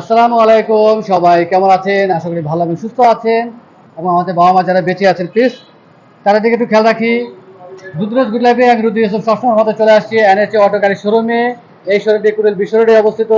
আসসালামু আলাইকুম, সবাই কেমন আছেন? আশা করি ভালো এবং সুস্থ আছেন এবং আমাদের বাবা মা যারা বেঁচে আছেন প্লিজ তাদের দিকে একটু খেয়াল রাখি। দুধরাজ গুড লাইফে আমি রুদ্র ইউসুফ সবসময় মতো চলে আসছি এনএচএ অটো গাড়ি শোরুমে এই শোরুমটি কুড়িল বিশ্বরোডে অবস্থিত।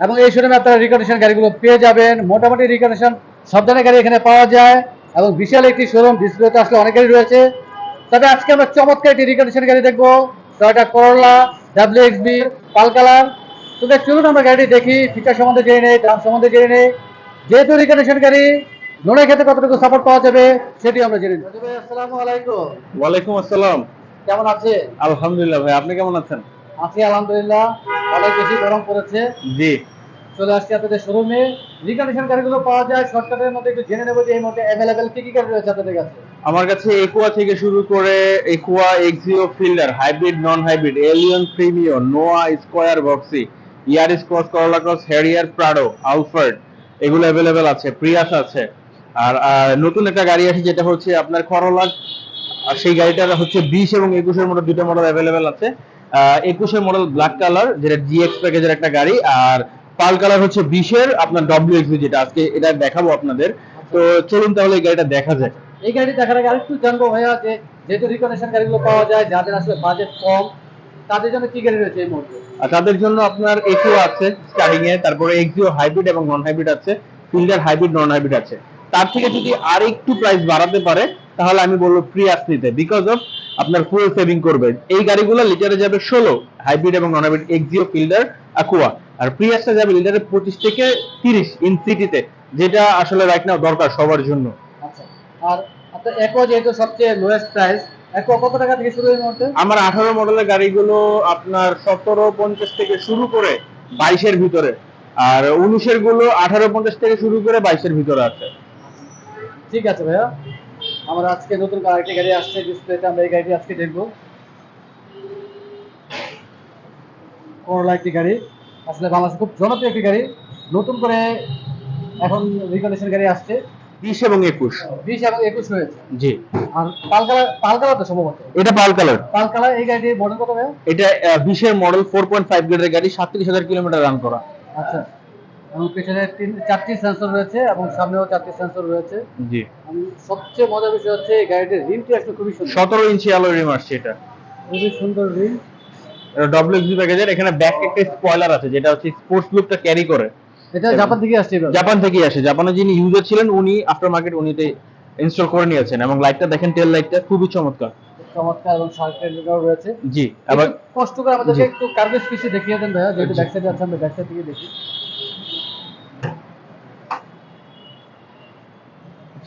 এবং এই শোরুমে আপনারা রিকন্ডিশন গাড়িগুলো পেয়ে যাবেন। মোটামুটি রিকন্ডিশন সব ধরনের গাড়ি এখানে পাওয়া যায় এবং বিশাল একটি শোরুম ডিসপ্লেতে আসলে অনেক গাড়ি রয়েছে। তবে আজকে আমরা চমৎকার একটি রিকন্ডিশন গাড়ি দেখব। Toyota Corolla W XB pearl colour. তো দেখ চলুন আমরা গাড়িটি দেখি ফিচার সম্বন্ধে জেনে নেই দাম সম্বন্ধে জেনে নেই। যেহেতু রিকন্ডিশন গাড়ি লোনের ক্ষেত্রে কতটুকু সাপোর্ট পাওয়া যাবে সেটি আমরা জেনে নিই আসসালামু আলাইকুম। ওয়ালাইকুম আসসালাম। কেমন আছে আলহামদুলিল্লাহ ভাই আপনি কেমন আছেন? আছি আলহামদুলিল্লাহ অনেক বেশি গরম পড়েছে। জি। চলে আসছি আপনাদের শোরুমে রিকন্ডিশন গাড়িগুলো পাওয়া যায় শর্টকাটের মধ্যে একটু জেনে নেব যে এই মুহূর্তে অ্যাভেলেবেল কি কি গাড়ি রয়েছে আপনাদের কাছে। আমার কাছে একুয়া থেকে শুরু করে Aqua Axio Fielder hybrid non hybrid Allion Premio Noah Squire Boxy Yaris Cross Corolla Cross Harrier Prado Alphard, এগুলো অ্যাভেলেবেল আছে, প্রিয়াস আছে। আর নতুন একটা গাড়ি আছে যেটা হচ্ছে আপনার করলা আর সেই গাড়িটার হচ্ছে বিশ এবং একুশের মডেল দুটো মডেল অ্যাভেলেবেল আছে। একুশের মডেল ব্ল্যাক কালার যেটা জিএক্স প্যাকেজের একটা গাড়ি, আর পাল কালার হচ্ছে বিশের, আপনার ডব্লিউ এক্স যেটা আজকে এটা দেখাবো আপনাদের। তো চলুন তাহলে এই গাড়িটা দেখা যায় এই গাড়ি দেখার আগে আরেকটু জানব ভাইয়া যে, যেহেতু রিকন্ডিশন গাড়িগুলো পাওয়া যায়, যাদের আসলে বাজেট কম, তাদের জন্য কি গাড়ি রয়েছে এই মুহূর্তে? তাদের জন্য আপনার একিও আছে স্টার্টিং এ, তারপরে এক্সিও হাইব্রিড এবং নন হাইব্রিড আছে ফিল্ডার হাইব্রিড নন হাইব্রিড আছে। তার থেকে যদি আর একটু প্রাইস বাড়াতে পারে, তাহলে আমি বলব প্রিয়াস নিতে বিকজ অফ আপনার ফুল সেভিং করবে। এই গাড়িগুলো লিটারে যাবে ষোলো হাইব্রিড এবং non hybrid Axio Fielder Aqua আর প্রিয়াসটা যাবে লিটারে পঁচিশ থেকে তিরিশ ইন সিটিতে যেটা আসলে রাইট নাও দরকার সবার জন্য। আচ্ছা আর আপনার যেহেতু সবচেয়ে লোয়েস্ট প্রাইস কত টাকা থেকে শুরু এই আমার আঠারো মডেলের গাড়িগুলো আপনার সতেরো পঞ্চাশ থেকে শুরু করে বাইশের ভিতরে। আর উনিশেরগুলো আঠারো পঞ্চাশ থেকে শুরু করে বাইশের ভিতরে আছে। ঠিক আছে ভাইয়া। আমার আজকে নতুন আরেকটি গাড়ি আসছে ডিসপ্লেতে আমরা এই গাড়িটি আজকে দেখব। করোলা একটি গাড়ি। আসলে বাংলাদেশে খুব জনপ্রিয় একটি গাড়ি। নতুন করে এখন রিকন্ডিশন গাড়ি আসছে। বিশ এবং একুশ। বিশ এবং একুশ রয়েছে জি। আর পালকালা পালকালা তো সম্ভবত? এটা পাল কালার। পালকালা এই গাড়িটি মডেল কত ভাইয়া? এটা বিশের মডেল ফোর পয়েন্ট ফাইভ গ্রেডের গাড়ি সাতত্রিশ হাজার কিলোমিটার রান করা। আচ্ছা। এবং পেছনে তিন চারটি সেন্সর রয়েছে এবং সামনেও চারটি সেন্সর রয়েছে। জি। সবচেয়ে মজার বিষয় হচ্ছে এই গাড়িটির রিমটি আসলে খুবই সুন্দর। সতেরো ইঞ্চি আলো রিম আসছে এটা। খুবই সুন্দর রিম ডব্লিউ এক্সি প্যাকেজের এখানে ব্যাক একটা স্পয়লার আছে যেটা হচ্ছে স্পোর্টস লুকটা ক্যারি করে। এটা জাপান থেকে আসছে জাপান থেকেই আসে। জাপানে যিনি ইউজার ছিলেন উনি আফটার মার্কেট উনিতে ইনস্টল করে নিয়েছেন এবং লাইটটা দেখেন টেল লাইটটা খুবই চমৎকার। চমৎকার এবং শার্টের রয়েছে। জি আবার কষ্ট করে আমাদেরকে একটু কার্ভেজ পিসে দেখিয়ে দেন ভাইয়া যেহেতু ব্যাক সাইডে আছে আমরা ব্যাক সাইড থেকে দেখি।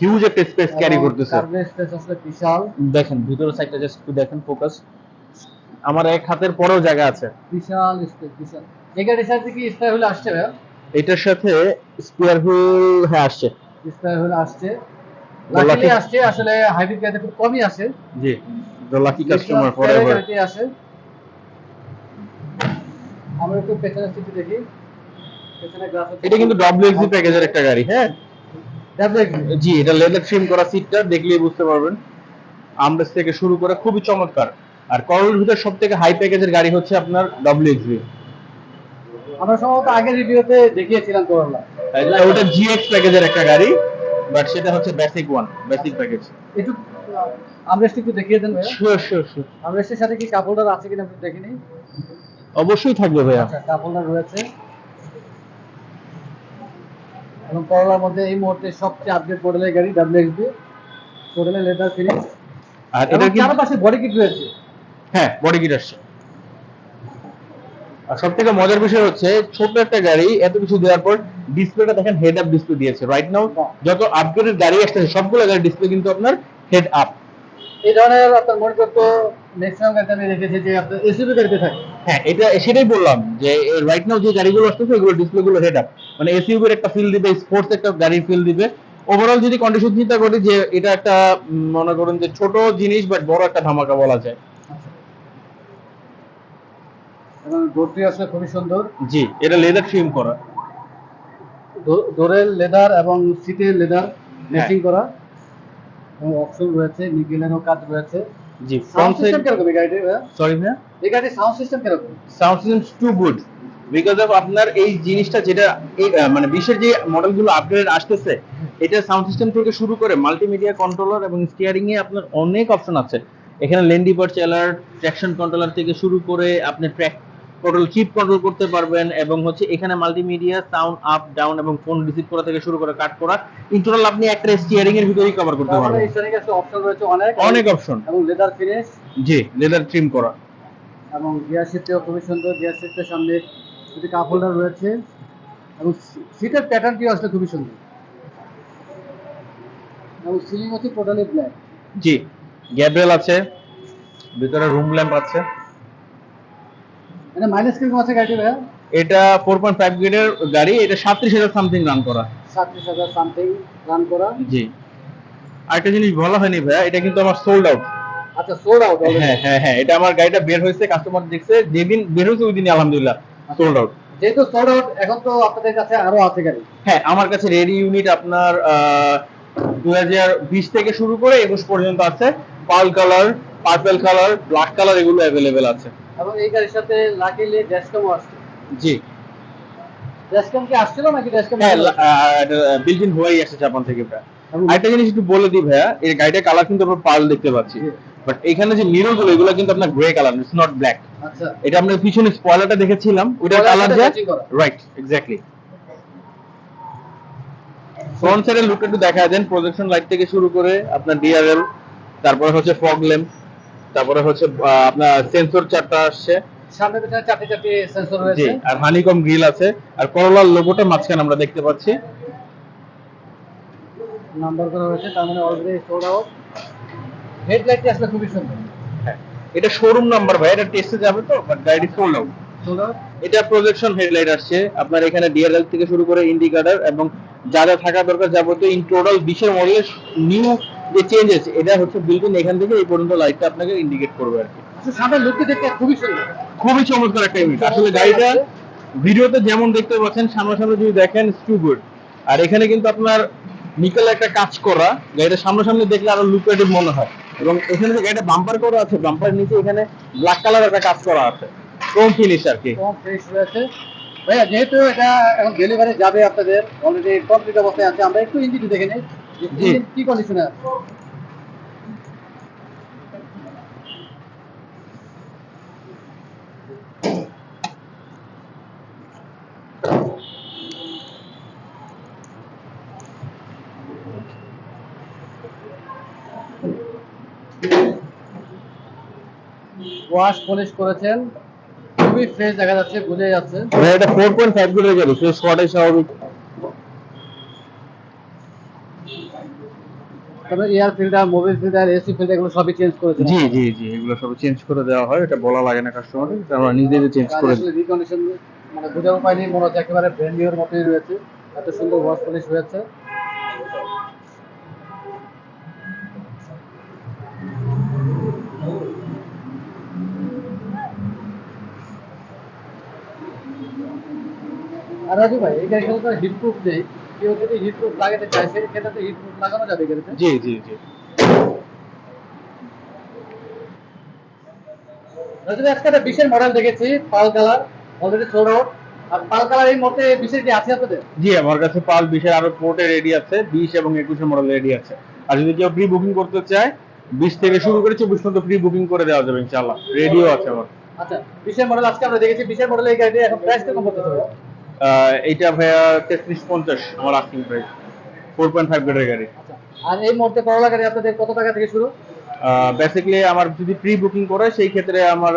হিউজ একটা স্পেস ক্যারি করতেছে। কার্ভেজ স্পেস আসলে বিশাল। দেখেন ভিতরের সাইডটা জাস্ট একটু দেখেন ফোকাস আমার এক হাতের পরেও জায়গা আছে। বিশাল স্পেস বিশাল। সাথে কি স্পাই হলে আসছে ভাইয়া? এটার সাথে স্পেয়ার হুইল হ্যাঁ আসছে। স্পাই হলে আসছে। লাকিলি আসছে আসলে হাইব্রিড গাড়িতে খুব কমই আসে। জি দ্য লাকি কাস্টমার ফরএভার আসে। আমরা একটু পেছনের সিটে দেখি। পেছনে গ্লাস এটা কিন্তু ডব্লিউএক্সি প্যাকেজের একটা গাড়ি হ্যাঁ? জি এটা লেদার ট্রিম করা সিটটা দেখলেই বুঝতে পারবেন। আমরেস থেকে শুরু করে খুবই চমৎকার। আর করলের ভিতর সব থেকে হাই প্যাকেজের গাড়ি হচ্ছে আপনার ডব্লিউএক্সি আমরা সম্ভবত আগের রিভিউতে দেখিয়েছিলাম করোলা ওটা জিএক্স প্যাকেজের একটা গাড়ি বাট সেটা হচ্ছে বেসিক ওয়ান বেসিক প্যাকেজ একটু আমরেস্ট একটু দেখিয়ে দেন শিওর শিওর শিওর আমরেস্টের সাথে কি কাপ আছে কিনা একটু দেখে নিই। অবশ্যই থাকবে ভাইয়া। আচ্ছা রয়েছে। এবং করোলার মধ্যে এই মুহূর্তে সবচেয়ে আপডেট মডেলের গাড়ি ডাব্লিউএক্সবি মডেলের লেদার ফিনিশ আর এটা কি চারপাশে বডি কিট রয়েছে। হ্যাঁ বডি কিট আসছে। আর সব থেকে মজার বিষয় হচ্ছে ছোট একটা গাড়ি এত কিছু দেওয়ার পর ডিসপ্লেটা দেখেন হেড আপ ডিসপ্লে দিয়েছে রাইট নাও যত আপগ্রেডেড গাড়ি আসছে সবগুলো গাড়ির ডিসপ্লে কিন্তু আপনার হেড আপ এই ধরনের আপনার মনিটর তো ম্যাক্সিমাম গাড়িতে আমি দেখেছি যে আপনার এসিবি গাড়িতে থাকে। হ্যাঁ এটা সেটাই বললাম যে রাইট নাও যে গাড়িগুলো আসতেছে এগুলো ডিসপ্লে গুলো হেড আপ মানে এসইউভির একটা ফিল দিবে স্পোর্টস একটা গাড়ির ফিল দিবে। ওভারঅল যদি কন্ডিশন চিন্তা করি যে এটা একটা মনে করুন যে ছোট জিনিস বাট বড় একটা ধামাকা বলা যায়। এবং ডোরটি আসলে খুবই সুন্দর। জি এটা লেদার ট্রিম করা। ডোরের লেদার এবং সিটের লেদার হ্যাঁ। ম্যাচিং করা। এবং অপশন রয়েছে নিগেলেরও কাজ রয়েছে। জি সাউন্ড সিস্টেম কীরকম এই গাড়িটির সরি ভাইয়া? এই গাড়ির সাউন্ড সিস্টেম কীরকম? Sound system too good because of আপনার এই জিনিসটা যেটা মানে বিশ্বের যে মডেলগুলো আপগ্রেড আসতেছে এটা সাউন্ড সিস্টেম থেকে শুরু করে মাল্টিমিডিয়া কন্ট্রোলার এবং স্টিয়ারিং এ আপনার অনেক অপশন আছে। এখানে lane departure alert traction controller থেকে শুরু করে আপনি ট্র্যাক কন্ট্রোল চিপ কন্ট্রোল করতে পারবেন এবং হচ্ছে এখানে মাল্টিমিডিয়া সাউন্ড আপ ডাউন এবং ফোন রিসিভ করা থেকে শুরু করে কাট করা ইন টোটাল আপনি একটা স্টিয়ারিং এর ভিতরেই কভার করতে পারবেন। শ্রেণির কাছে অপশন রয়েছে অনেক। অনেক অপশন এবং লেদার ফিনিশ জি লেদার ট্রিম করা। এবং গিয়ার সিটটিও খুবই সুন্দর গিয়ার সিটের সামনে দুটি কাপ হোল্ডার রয়েছে। এবং সিটের প্যাটার্নটিও আসলে খুবই সুন্দর। এবং সিলিং হচ্ছে টোটালি ব্ল্যাক জি গ্যাব্রেল আছে ভিতরে রুম ল্যাম্প আছে। এটা মাইনাস কীরকম আছে ভাইয়া? এটা গ্রেডের গাড়ি এটা সাতত্রিশ হাজার সামথিং রান করা। সাতত্রিশ হাজার সামথিং রান করা। জি। আরেকটা জিনিস বলা হয়নি ভাইয়া এটা কিন্তু আমার সোল্ড আউট আচ্ছা সোল্ড আউট হ্যাঁ হ্যাঁ হ্যাঁ এটা আমার গাড়িটা বের হয়েছে কাস্টমার দেখছে যেদিন বের হয়েছে ওই দিনই আলহামদুলিল্লাহ সোল্ড আউট যেহেতু সোল্ড আউট এখন তো আপনাদের কাছে আরও আছে গাড়ি। হ্যাঁ আমার কাছে রেডি ইউনিট আপনার দু হাজার বিশ থেকে শুরু করে একুশ পর্যন্ত আছে। Pearl colour purple colour black colour এগুলো অ্যাভেলেবেল আছে। এবং এই গাড়ির সাথে লাকিলি ড্যাশকামও আসছে। জি। ড্যাশকাম কি আসছিল নাকি ড্যাশকাম হ্যাঁ বিল্ট ইন হয়েই আসছে জাপান থেকে প্রায়। আরেকটা জিনিস একটু বলে দিই ভাইয়া এই গাড়িটার কালার কিন্তু আমরা পার্ল দেখতে পাচ্ছি। বাট এখানে যে মিররগুলো এগুলো কিন্তু আপনার grey colour it's not black আচ্ছা। এটা আমরা পিছনে স্পয়লারটা দেখেছিলাম ওটার কালার যা রাইট এক্স্যাক্টলি ফ্রন্ট সাইডের লুকটা একটু দেখা দেন প্রজেকশন লাইট থেকে শুরু করে আপনার ডিআরএল তারপরে হচ্ছে ফগ ল্যাম্প তারপরে হচ্ছে আপনার সেন্সর চারটা আসছে। সামনে পেছনে চারটি চারটি সেন্সর রয়েছে। আর হানিকম গ্রিল আছে। আর করোলার লোগোটা মাঝখানে আমরা দেখতে পাচ্ছি। নাম্বার করা রয়েছে তার মানে অলরেডি সোল্ড আউট হেডলাইটটি আসলে খুবই সুন্দর। হ্যাঁ এটা শোরুম নাম্বার ভাই এটা টেস্টে যাবে তো বাট গাড়ি সোল্ড আউট এটা প্রজেকশন হেডলাইট আসছে। আপনার এখানে ডিআরএল থেকে শুরু করে ইন্ডিকেটর এবং যা যা থাকা দরকার যাবতীয় ইন টোটাল বিশের মডেলের নিউ যে চেঞ্জেস এটা হচ্ছে বিল্ডিং এখান থেকে এই পর্যন্ত লাইটটা আপনাকে ইন্ডিকেট করবে আর কি। আসলে সামনের লুকটি দেখতে খুবই সুন্দর। খুবই চমৎকার একটা ইউনিট আসলে গাড়িটা ভিডিওতে যেমন দেখতে পাচ্ছেন সামনাসামনি যদি দেখেন টু গুড আর এখানে কিন্তু আপনার নিকেল একটা কাজ করা গাড়িটা সামনাসামনি দেখলে আরও লুক্রেটিভ মনে হয়। এবং এখানে যে গাড়িটা বাম্পার করা আছে বাম্পার নিচে এখানে ব্ল্যাক কালার একটা কাজ করা আছে। ক্রোম ফিনিশ আর কি। কম ফ্রেশ রয়েছে। ভাইয়া যেহেতু এটা এখন ডেলিভারি যাবে আপনাদের অলরেডি কমপ্লিট অবস্থায় আছে আমরা একটু ইঞ্জিনটি দেখে নিই। জি। কি কন্ডিশনে আছে ওয়াশ পলিশ করেছেন। খুবই ফ্রেশ দেখা যাচ্ছে বোঝা যাচ্ছে। এটা ফোর পয়েন্ট ফাইভ গ্রেডের গাড়ি সে শর্টাই স্বাভাবিক। Air filter mobil filter AC filter এগুলো সবই চেঞ্জ করেছে জি জি জি এগুলো সব চেঞ্জ করে দেওয়া হয়। এটা বলা লাগে না কাস্টমার আমরা নিজেদের চেঞ্জ করে রিকন্ডিশন মানে বোঝার উপায় নেই মনে হচ্ছে একেবারে ব্র্যান্ড নিউর মতোই রয়েছে। এত সুন্দর ওয়াশ পলিশ হয়েছে। আর রাজু ভাই এই গাড়িটা তো হিট প্রুফ নেই। কেউ যদি লাগাতে চায় সেই ক্ষেত্রে লাগানো যাবে গাড়িতে জি জি জি। ভাই আজকে একটা মডেল দেখেছি pearl colour already sold out আর পাল কালার এই কি আছে আপনাদের? জি আমার কাছে পাল বিশের আরও পোর্টে রেডি আছে বিশ এবং একুশের মডেল রেডি আছে। আর যদি কেউ প্রি বুকিং করতে চায় বিশ থেকে শুরু করে চব্বিশ পর্যন্ত প্রি বুকিং করে দেওয়া যাবে ইনশাল্লাহ রেডিও আছে আমার। আচ্ছা বিশেষ মডেল আজকে আমরা দেখেছি বিশেষ মডেল এই গাড়িটি এখন প্রাইস কেমন করতে হবে। এইটা ভাইয়া তেত্রিশ পঞ্চাশ আমার asking price four point five গ্রেডের গাড়ি। আচ্ছা আর এই মুহূর্তে করলা গাড়ি আপনাদের কত টাকা থেকে শুরু? বেসিক্যালি আমার যদি প্রি বুকিং করে সেই ক্ষেত্রে আমার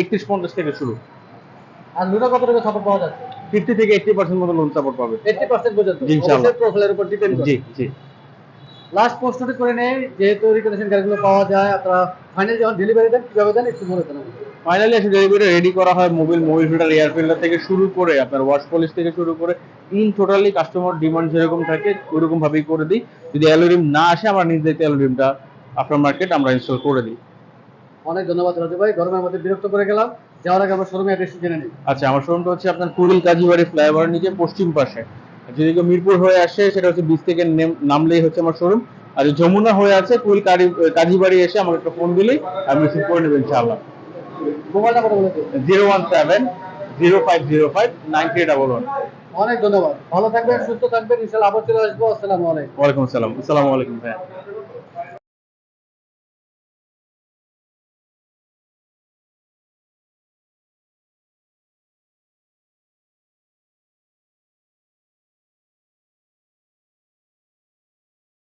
একত্রিশ পঞ্চাশ থেকে শুরু। আর লুনা কত টাকা সাপোর্ট পাওয়া যাচ্ছে? ফিফটি থেকে এইটটি পার্সেন্ট মতো লোন সাপোর্ট পাবে। এইটটি পার্সেন্ট পর্যন্ত? ইনশাআল্লাহ। প্রোফাইলের উপর ডিপেন্ড করে জি জি। লাস্ট প্রশ্নটি করে নেই যেহেতু রিকন্ডিশন গাড়িগুলো পাওয়া যায় আপনারা ফাইনাল যখন ডেলিভারি দেন কীভাবে দেন একটু বলে দেন আমাকে। ফাইনালি এসে ডেলিভারি রেডি করা হয় mobil mobil filter air filter থেকে শুরু করে আপনার ওয়াশ পলিশ থেকে শুরু করে ইন টোটালি কাস্টমার ডিমান্ড যেরকম থাকে ওইরকম ভাবেই করে দিই। যদি অ্যালোরিম না আসে আমরা নিজে অ্যালোরিমটা আফটার মার্কেট আমরা ইনস্টল করে দিই। অনেক ধন্যবাদ রাজু ভাই গরমের মধ্যে বিরক্ত করে গেলাম। যাওয়ার আগে আমরা শোরুমে অ্যাড্রেস জেনে নিই আচ্ছা আমার শোরুমটা হচ্ছে আপনার কুড়িল কাজীবাড়ি ফ্লাইওভার নিচে পশ্চিম পাশে। যদি কেউ মিরপুর হয়ে আসে সেটা হচ্ছে বিচ থেকে নামলেই হচ্ছে আমার শোরুম আর যমুনা হয়ে আছে কুড়িল কাজীবাড়ি এসে আমাকে একটা ফোন দিলেই আমি রিসিভ করে নেবেন ইনশাআল্লাহ। বলে zero one seven zero five zero five nine three double one. অনেক ধন্যবাদ। ভালো থাকবেন সুস্থ থাকবেন ইনশাল্লাহ আবার চলে আসব। আসসালামু আলাইকুম। ওয়ালাইকুম আসসালাম। আসসালামু আলাইকুম ভাইয়া।